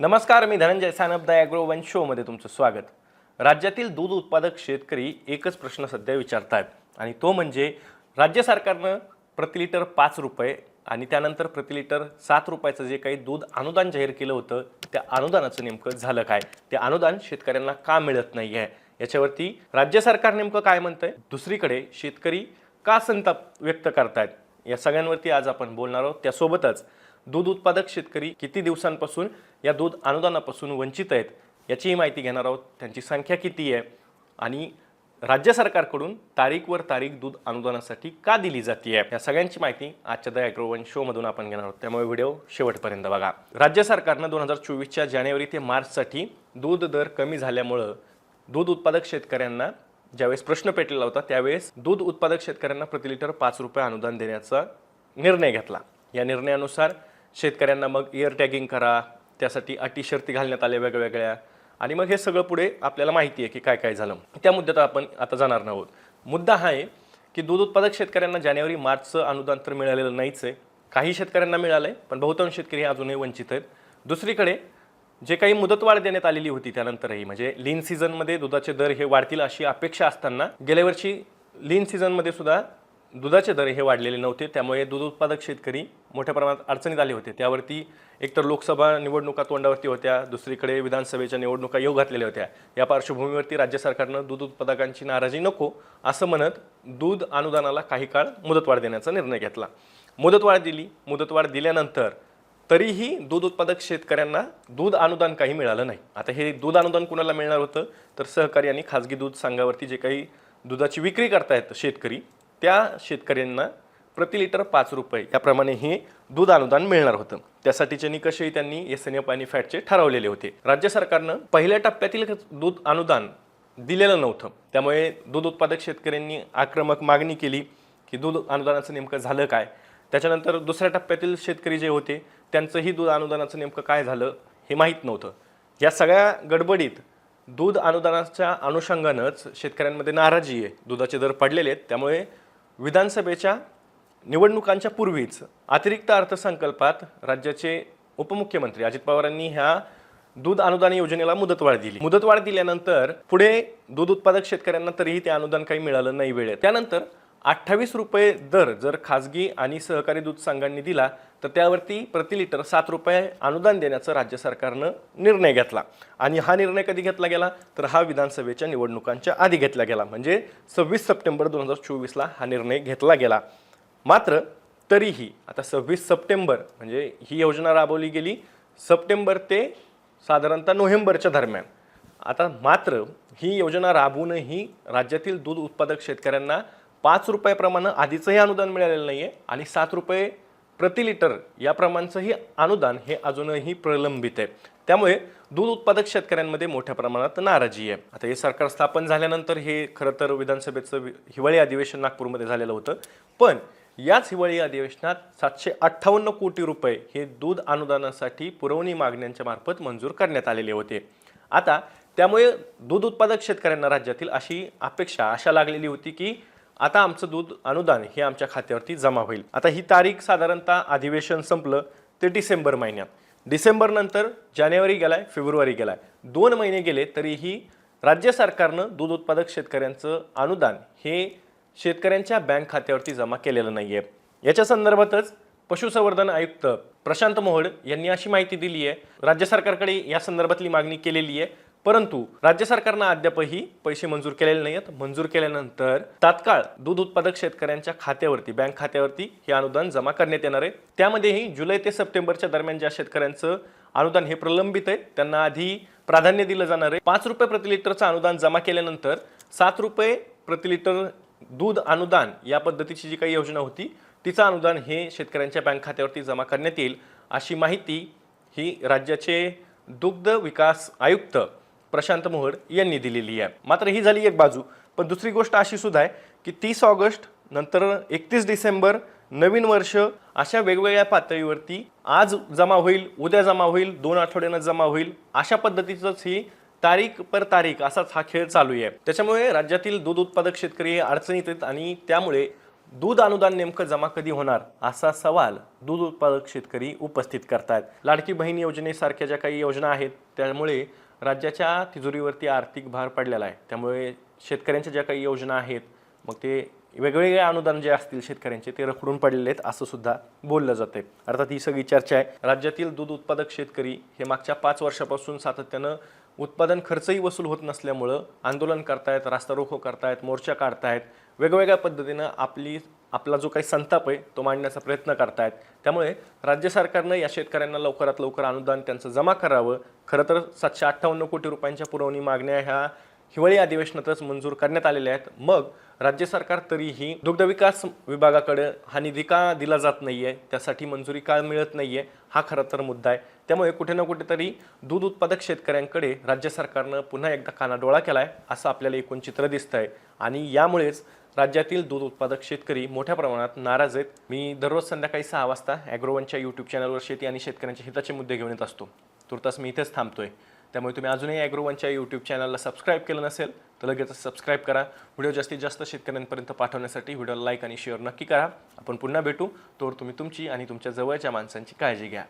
नमस्कार मी Dhananjay Sanap the agro one शोमध्ये तुमचं स्वागत. राज्यातील दूध उत्पादक शेतकरी एकच प्रश्न सध्या विचारत आहेत आणि तो म्हणजे राज्य सरकारनं प्रति लिटर पाच रुपये आणि त्यानंतर प्रति लिटर सात रुपयाचं जे काही दूध अनुदान जाहीर केलं होतं त्या अनुदानाचं नेमकं झालं काय? ते अनुदान शेतकऱ्यांना का मिळत नाही आहे याच्यावरती राज्य सरकार नेमकं काय म्हणतंय? दुसरीकडे शेतकरी का संताप व्यक्त करतायत? या सगळ्यांवरती आज आपण बोलणार आहोत. त्यासोबतच दूध उत्पादक शेतकरी किती दिवसांपासून या दूध अनुदानापासून वंचित आहेत याचीही माहिती घेणार आहोत. त्यांची संख्या किती आहे आणि राज्य सरकारकडून तारीखवर तारीख दूध अनुदानासाठी का दिली जाते या सगळ्यांची माहिती आजच्या द ॲग्रोवन शोमधून आपण घेणार आहोत. त्यामुळे व्हिडिओ शेवटपर्यंत बघा. राज्य सरकारनं दोन हजार चोवीसच्या जानेवारी ते मार्चसाठी दूध दर कमी झाल्यामुळं दूध उत्पादक शेतकऱ्यांना ज्यावेळेस प्रश्न पेटलेला होता त्यावेळेस दूध उत्पादक शेतकऱ्यांना प्रति लिटर पाच रुपये अनुदान देण्याचा निर्णय घेतला. या निर्णयानुसार शेतकऱ्यांना मग इयर टॅगिंग करा त्यासाठी अटी शर्ती घालण्यात आल्या वेगवेगळ्या. आणि मग हे सगळं पुढे आपल्याला माहिती आहे की काय काय झालं. त्या मुद्द्यात आपण आता जाणार नाहोत मुद्दा हा आहे की दूध उत्पादक शेतकऱ्यांना जानेवारी मार्चचं अनुदान तर मिळालेलं नाहीच आहे काही शेतकऱ्यांना मिळालं आहे पण बहुतांश शेतकरी हे अजूनही वंचित आहेत. दुसरीकडे जे काही मुदतवाढ देण्यात आलेली होती त्यानंतरही म्हणजे लीन सीझनमध्ये दुधाचे दर हे वाढतील अशी अपेक्षा असताना गेल्या वर्षी लीन सीझनमध्ये सुद्धा दुधाचे दर हे वाढलेले नव्हते त्यामुळे दूध उत्पादक शेतकरी मोठ्या प्रमाणात अडचणीत आले होते. त्यावरती एकतर लोकसभा निवडणुका तोंडावरती होत्या दुसरीकडे विधानसभेच्या निवडणुका येऊ घातलेल्या होत्या. या पार्श्वभूमीवरती राज्य सरकारनं दूध उत्पादकांची नाराजी नको असं म्हणत दूध अनुदानाला काही काळ मुदतवाढ देण्याचा निर्णय घेतला. मुदतवाढ दिली मुदतवाढ दिल्यानंतर तरीही दूध उत्पादक शेतकऱ्यांना दूध अनुदान काही मिळालं नाही. आता हे दूध अनुदान कुणाला मिळणार होतं? तर सहकारी आणि खाजगी दूध संघावरती जे काही दुधाची विक्री करतायत शेतकरी त्या शेतकऱ्यांना प्रति लिटर पाच रुपये याप्रमाणे हे दूध अनुदान मिळणार होतं. त्यासाठीचे निकषही त्यांनी एस एन एफ आणि फॅटचे ठरवलेले होते. राज्य सरकारनं पहिल्या टप्प्यातील दूध अनुदान दिलेलं नव्हतं. त्यामुळे दूध उत्पादक शेतकऱ्यांनी आक्रमक मागणी केली की दूध अनुदानाचं नेमकं झालं काय? त्याच्यानंतर दुसऱ्या टप्प्यातील शेतकरी जे होते त्यांचंही दूध अनुदानाचं नेमकं काय झालं हे माहीत नव्हतं. या सगळ्या गडबडीत दूध अनुदानाच्या अनुषंगानंच शेतकऱ्यांमध्ये नाराजी आहे. दुधाचे दर पडलेले आहेत. त्यामुळे विधानसभेच्या निवडणुकांच्या पूर्वीच अतिरिक्त अर्थसंकल्पात राज्याचे उपमुख्यमंत्री अजित पवारांनी ह्या दूध अनुदान योजनेला मुदतवाढ दिली. मुदतवाढ दिल्यानंतर पुढे दूध उत्पादक शेतकऱ्यांना तरीही ते अनुदान काही मिळालं नाही वेळेत. त्यानंतर अठ्ठावीस रुपये दर जर खाजगी आणि सहकारी दूध संघांनी दिला तर त्यावरती प्रति लिटर सात रुपये अनुदान देण्याचं राज्य सरकारनं निर्णय घेतला. आणि हा निर्णय कधी घेतला गेला? तर हा विधानसभेच्या निवडणुकांच्या आधी घेतला गेला. म्हणजे सव्वीस सप्टेंबर दोन हजार चोवीसला हा निर्णय घेतला गेला. मात्र तरीही आता सव्वीस सप्टेंबर म्हणजे ही योजना राबवली गेली सप्टेंबर ते साधारणतः नोव्हेंबरच्या दरम्यान. आता मात्र ही योजना राबवूनही राज्यातील दूध उत्पादक शेतकऱ्यांना पाच रुपयाप्रमाणे आधीचंही अनुदान मिळालेलं नाही आहे आणि सात रुपये प्रति लिटर या प्रमाणचंही अनुदान हे अजूनही प्रलंबित आहे. त्यामुळे दूध उत्पादक शेतकऱ्यांमध्ये मोठ्या प्रमाणात नाराजी आहे. आता हे सरकार स्थापन झाल्यानंतर हे खरं तर विधानसभेचं वि- हिवाळी अधिवेशन नागपूरमध्ये झालेलं होतं. पण याच हिवाळी अधिवेशनात सातशे अठ्ठावन्न कोटी रुपये हे दूध अनुदानासाठी पुरवणी मागण्यांच्या मार्फत मंजूर करण्यात आलेले होते. आता त्यामुळे दूध उत्पादक शेतकऱ्यांना राज्यातील अशी अपेक्षा आशा लागलेली होती की आता आमचं दूध अनुदान हे आमच्या खात्यावरती जमा होईल. आता ही तारीख साधारणतः अधिवेशन संपलं ते डिसेंबर महिन्यात. डिसेंबरनंतर जानेवारी गेलाय फेब्रुवारी गेलाय. दोन महिने गेले तरीही राज्य सरकारनं दूध उत्पादक शेतकऱ्यांचं अनुदान हे शेतकऱ्यांच्या बँक खात्यावरती जमा केलेलं नाही आहे याच्या संदर्भातच पशुसंवर्धन आयुक्त प्रशांत मोहड यांनी अशी माहिती दिली आहे राज्य सरकारकडे या संदर्भातली मागणी केलेली आहे परंतु राज्य सरकारनं अद्यापही पैसे मंजूर केलेले नाही आहेत मंजूर केल्यानंतर तात्काळ दूध उत्पादक शेतकऱ्यांच्या खात्यावरती बँक खात्यावरती हे अनुदान जमा करण्यात येणार आहे. त्यामध्येही जुलै ते सप्टेंबरच्या दरम्यान ज्या शेतकऱ्यांचं अनुदान हे प्रलंबित आहे त्यांना आधी प्राधान्य दिलं जाणार आहे. पाच रुपये प्रतिलिटरचं अनुदान जमा केल्यानंतर सात रुपये प्रतिलिटर दूध अनुदान या पद्धतीची जी काही योजना होती तिचं अनुदान हे शेतकऱ्यांच्या बँक खात्यावरती जमा करण्यात येईल अशी माहिती ही राज्याचे दुग्ध विकास आयुक्त प्रशांत मोहड यांनी दिलेली आहे. मात्र ही झाली एक बाजू. पण दुसरी गोष्ट अशी सुद्धा आहे की तीस ऑगस्ट नंतर एकतीस डिसेंबर नवीन वर्ष अशा वेगवेगळ्या पातळीवरती आज जमा होईल उद्या जमा होईल दोन आठवड्यानं जमा होईल अशा पद्धतीचंच ही तारीख पर तारीख असाच हा खेळ चालू आहे. त्याच्यामुळे राज्यातील दूध उत्पादक शेतकरी अडचणीत आहेत आणि त्यामुळे दूध अनुदान नेमकं जमा कधी होणार असा सवाल दूध उत्पादक शेतकरी उपस्थित करतायत. लाडकी बहीण योजनेसारख्या ज्या काही योजना आहेत त्यामुळे राज्याच्या तिजोरीवरती आर्थिक भार पडलेला आहे. त्यामुळे शेतकऱ्यांच्या ज्या काही योजना आहेत मग ते वेगवेगळे अनुदान जे असतील शेतकऱ्यांचे ते रखडून पडलेले आहेत असं सुद्धा बोललं जाते अर्थात ही सगळी चर्चा आहे. राज्यातील दूध उत्पादक शेतकरी हे मागच्या पाच वर्षापासून सातत्यानं उत्पादन खर्चही वसूल होत नसल्यामुळं आंदोलन करतायत रास्ता रोखो करतायत मोर्चा काढतायत. वेगवेगळ्या पद्धतीनं आपली आपला जो काही संताप आहे तो मांडण्याचा प्रयत्न करतायत. त्यामुळे राज्य सरकारनं या शेतकऱ्यांना लवकरात लवकर अनुदान त्यांचं जमा करावं. खरं तर सातशे अठ्ठावन्न कोटी रुपयांच्या पुरवणी मागण्या ह्या हिवाळी अधिवेशनातच मंजूर करण्यात आलेल्या आहेत. मग राज्य सरकार तरीही दुग्धविकास विभागाकडे हा निधी का दिला जात नाही आहे त्यासाठी मंजुरी का मिळत नाही आहे हा खरं तर मुद्दा आहे. त्यामुळे कुठे ना कुठेतरी दूध उत्पादक शेतकऱ्यांकडे राज्य सरकारनं पुन्हा एकदा कानाडोळा आहे असं आपल्याला एकूण चित्र दिसतंय. आणि यामुळेच राज्यातील दूध उत्पादक शेतकरी मोठ्या प्रमाणात नाराज आहेत. मी दररोज संध्याकाळी सहा वाजता ॲग्रोवनच्या यूट्यूब चॅनलवर शेती आणि शेतकऱ्यांच्या हिताचे मुद्दे घेऊन येत असतो. तुर्तास मी इथेच थांबतोय. त्यामुळे तुम्ही अजूनही ॲग्रोवनच्या यूट्यूब चॅनलला सबस्क्राईब केलं नसेल तर लगेच सबस्क्राईब करा. व्हिडिओ जास्तीत जास्त शेतकऱ्यांपर्यंत पाठवण्यासाठी व्हिडिओला लाईक आणि शेअर नक्की करा. आपण पुन्हा भेटू. तोवर तुम्ही तुमची आणि तुमच्या जवळच्या माणसांची काळजी घ्या.